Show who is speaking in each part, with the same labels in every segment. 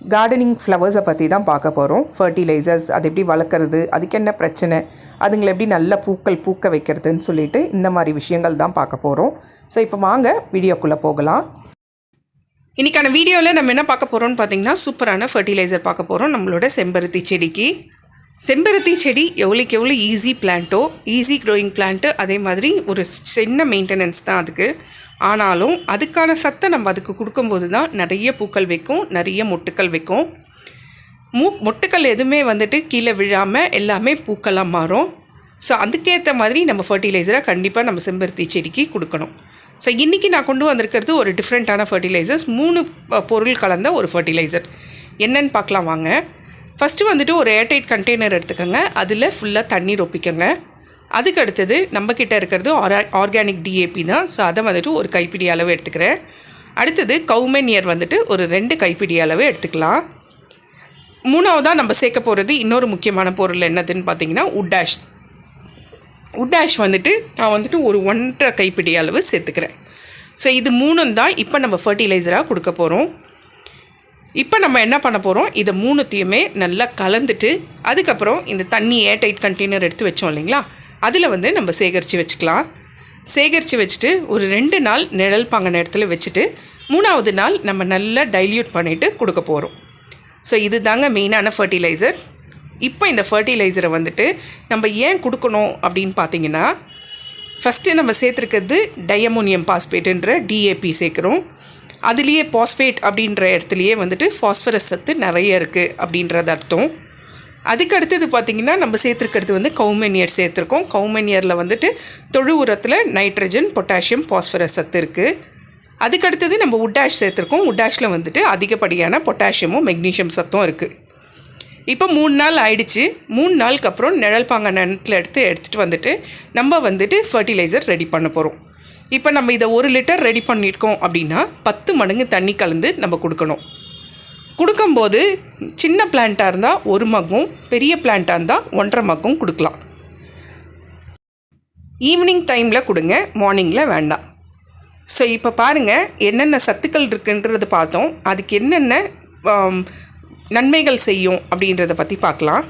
Speaker 1: Gardening ஃப்ளவர்ஸை பற்றி தான் பார்க்க போகிறோம் ஃபர்டிலைசர்ஸ் அது எப்படி வளர்க்குறது அதுக்கு என்ன பிரச்சனை அதுங்களை எப்படி நல்ல பூக்கள் பூக்க வைக்கிறதுன்னு சொல்லிட்டு இந்த மாதிரி விஷயங்கள் தான் பார்க்க போகிறோம் ஸோ இப்போ வாங்க வீடியோக்குள்ளே போகலாம்.
Speaker 2: இன்றைக்கான வீடியோவில் நம்ம என்ன பார்க்க போகிறோம்னு பார்த்தீங்கன்னா சூப்பரான ஃபர்டிலைசர் பார்க்க போகிறோம் நம்மளோட செம்பருத்தி செடிக்கு. செம்பருத்தி செடி எவ்வளோக்கு எவ்வளோ ஈஸி பிளான்ட்டோ ஈஸி க்ரோயிங் பிளான்ட்டு அதே மாதிரி ஒரு சின்ன மெயின்டெனன்ஸ் தான் அதுக்கு. ஆனாலும் அதுக்கான சத்தை நம்ம அதுக்கு கொடுக்கும்போது தான் நிறைய பூக்கள் வைக்கும் நிறைய மொட்டுக்கள் வைக்கும். மூ மொட்டுக்கள் எதுவுமே வந்துட்டு கீழே விழாமல் எல்லாமே பூக்களாக மாறும். ஸோ அதுக்கேற்ற மாதிரி நம்ம ஃபர்டிலைசரை கண்டிப்பாக நம்ம செம்பருத்தி செடிக்கு கொடுக்கணும். ஸோ இன்றைக்கி நான் கொண்டு வந்திருக்கிறது ஒரு டிஃப்ரெண்ட்டான ஃபர்டிலைசர்ஸ் மூணு பொருள் கலந்த ஒரு ஃபர்டிலைசர் என்னன்னு பார்க்கலாம் வாங்க. ஃபஸ்ட்டு வந்துட்டு ஒரு ஏர்டைட் கண்டெய்னர் எடுத்துக்கோங்க. அதில் ஃபுல்லாக தண்ணி ஒப்பிக்கோங்க. அதுக்கு அடுத்தது நம்மக்கிட்ட இருக்கிறது ஆரா ஆர்கானிக் டிஏபி தான். ஸோ அதை வந்துட்டு ஒரு கைப்பிடி அளவு எடுத்துக்கிறேன். அடுத்தது கவுமெனியர் வந்துட்டு ஒரு ரெண்டு கைப்பிடி அளவு எடுத்துக்கலாம். மூணாவதாக நம்ம சேர்க்க போகிறது இன்னொரு முக்கியமான பொருள் என்னதுன்னு பார்த்தீங்கன்னா உட்டாஷ் உட்டாஷ் வந்துட்டு நான் வந்துட்டு ஒரு ஒன்றரை கைப்பிடி அளவு சேர்த்துக்கிறேன். ஸோ இது மூணும் தான் இப்போ நம்ம ஃபர்டிலைசராக கொடுக்க போகிறோம் இப்போ நம்ம என்ன பண்ண போகிறோம் இதை மூணுத்தையுமே நல்லா கலந்துட்டு அதுக்கப்புறம் இந்த தண்ணி ஏர்டைட் கண்டெய்னர் எடுத்து வச்சோம் இல்லைங்களா? அதில் வந்து நம்ம சேகரித்து வச்சுக்கலாம். சேகரித்து வச்சுட்டு ஒரு ரெண்டு நாள் நிழல் பாங்கின இடத்துல வச்சுட்டு மூணாவது நாள் நம்ம நல்லா டைல்யூட் பண்ணிவிட்டு கொடுக்க போகிறோம் ஸோ இது தாங்க மெயினான ஃபர்டிலைசர் இப்போ இந்த ஃபர்டிலைசரை வந்துட்டு நம்ம ஏன் கொடுக்கணும் அப்படின்னு பார்த்தீங்கன்னா ஃபஸ்ட்டு நம்ம சேர்த்துருக்கிறது டயமோனியம் பாஸ்பேட்டுன்ற டிஏபி சேர்க்குறோம். அதுலேயே பாஸ்பேட் அப்படின்ற இடத்துலையே வந்துட்டு ஃபாஸ்பரஸ் சத்து நிறைய இருக்குது அப்படின்றது அர்த்தம். அதுக்கு அடுத்தது பார்த்திங்கன்னா நம்ம சேர்த்துருக்கிறது வந்து கவுமெனியர் சேர்த்துருக்கோம். கவுமெனியரில் வந்துட்டு தொழு உரத்தில் நைட்ரஜன் பொட்டாசியம் பாஸ்பரஸ் சத்து இருக்குது அதுக்கடுத்தது நம்ம உட்டாஷ் சேர்த்துருக்கோம். உட்டாஷில் வந்துட்டு அதிகப்படியான பொட்டாசியமும் மெக்னீஷியம் சத்தும் இருக்குது இப்போ மூணு நாள் ஆயிடுச்சு. மூணு நாளுக்கு அப்புறம் நிழல் பாங்க எடுத்து எடுத்துகிட்டு வந்துட்டு நம்ம வந்துட்டு ஃபர்டிலைசர் ரெடி பண்ண போகிறோம் இப்போ நம்ம இதை ஒரு லிட்டர் ரெடி பண்ணியிருக்கோம் அப்படின்னா பத்து மடங்கு தண்ணி கலந்து நம்ம கொடுக்கணும். கொடுக்கும்போது சின்ன பிளான்ட்டாக இருந்தால் ஒரு மக்கும் பெரிய பிளான்ட்டாக இருந்தால் ஒன்றரை மக்கும் கொடுக்கலாம். ஈவினிங் டைமில் கொடுங்க மார்னிங்கில் வேண்டாம். ஸோ இப்போ பாருங்கள் என்னென்ன சத்துக்கள் இருக்குன்றது பார்த்தோம். அதுக்கு என்னென்ன நன்மைகள் செய்யும் அப்படின்றத பற்றி பார்க்கலாம்.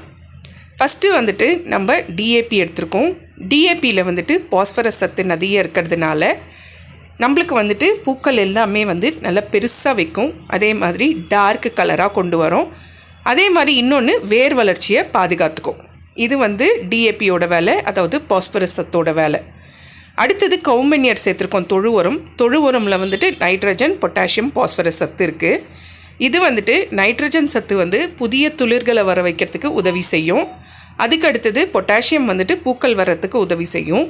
Speaker 2: ஃபஸ்ட்டு வந்துட்டு நம்ம டிஏபி எடுத்திருக்கோம். டிஏபியில் வந்துட்டு பாஸ்பரஸ் சத்து நிறைய இருக்கிறதுனால நம்மளுக்கு வந்துட்டு பூக்கள் எல்லாமே வந்து நல்லா பெருசாக வைக்கும். அதே மாதிரி டார்க் கலராக கொண்டு வரும். அதே மாதிரி இன்னொன்று வேர் வளர்ச்சியை பாதுகாத்துக்கும். இது வந்து டிஏபியோட வேலை அதாவது பாஸ்பரஸ் சத்தோட வேலை. அடுத்தது கவுமெனியர் சேர்த்துருக்கோம் தொழு உரம். தொழு உரமில் வந்துட்டு நைட்ரஜன் பொட்டாசியம் பாஸ்பரஸ் சத்து இருக்குது இது வந்துட்டு நைட்ரஜன் சத்து வந்து புதிய துளிர்களை வர வைக்கிறதுக்கு உதவி செய்யும். அதுக்கு அடுத்தது பொட்டாசியம் வந்துட்டு பூக்கள் வர்றதுக்கு உதவி செய்யும்.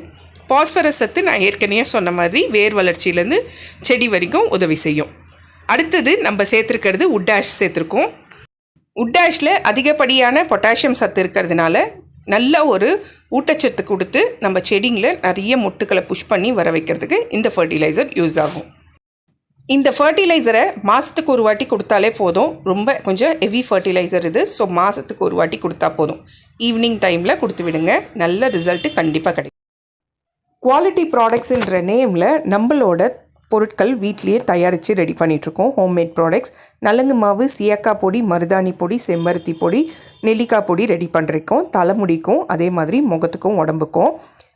Speaker 2: பாஸ்பரஸ் சத்து நான் ஏற்கனவே சொன்ன மாதிரி வேர் வளர்ச்சியிலேருந்து செடி வரைக்கும் உதவி செய்யும். அடுத்தது நம்ம சேர்த்துருக்கிறது உட்டாஷ் சேர்த்துருக்கோம். உட்டாஷில் அதிகப்படியான பொட்டாசியம் சத்து இருக்கிறதுனால நல்ல ஒரு ஊட்டச்சத்து கொடுத்து நம்ம செடிங்களை நிறைய மொட்டுக்களை புஷ் பண்ணி வர வைக்கிறதுக்கு இந்த ஃபர்டிலைசர் யூஸ் ஆகும். இந்த ஃபர்டிலைசரை மாதத்துக்கு ஒரு வாட்டி கொடுத்தாலே போதும். ரொம்ப கொஞ்சம் ஹெவி ஃபர்டிலைசர் இது. ஸோ மாதத்துக்கு ஒரு வாட்டி கொடுத்தா போதும். ஈவினிங் டைமில் கொடுத்து விடுங்க. நல்ல ரிசல்ட்டு கண்டிப்பாக கிடைக்கும்.
Speaker 1: குவாலிட்டி ப்ராடக்ட்ஸுன்ற நேமில் நம்மளோட பொருட்கள் வீட்லேயே தயாரித்து ரெடி பண்ணிகிட்ருக்கோம் ஹோம்மேட் ப்ராடக்ட்ஸ் நலங்கு மாவு சியக்காய் பொடி மருதாணி பொடி செம்பருத்தி பொடி நெல்லிக்காய் பொடி ரெடி பண்ணிருக்கோம் தலைமுடிக்கும் அதே மாதிரி முகத்துக்கும் உடம்புக்கும்.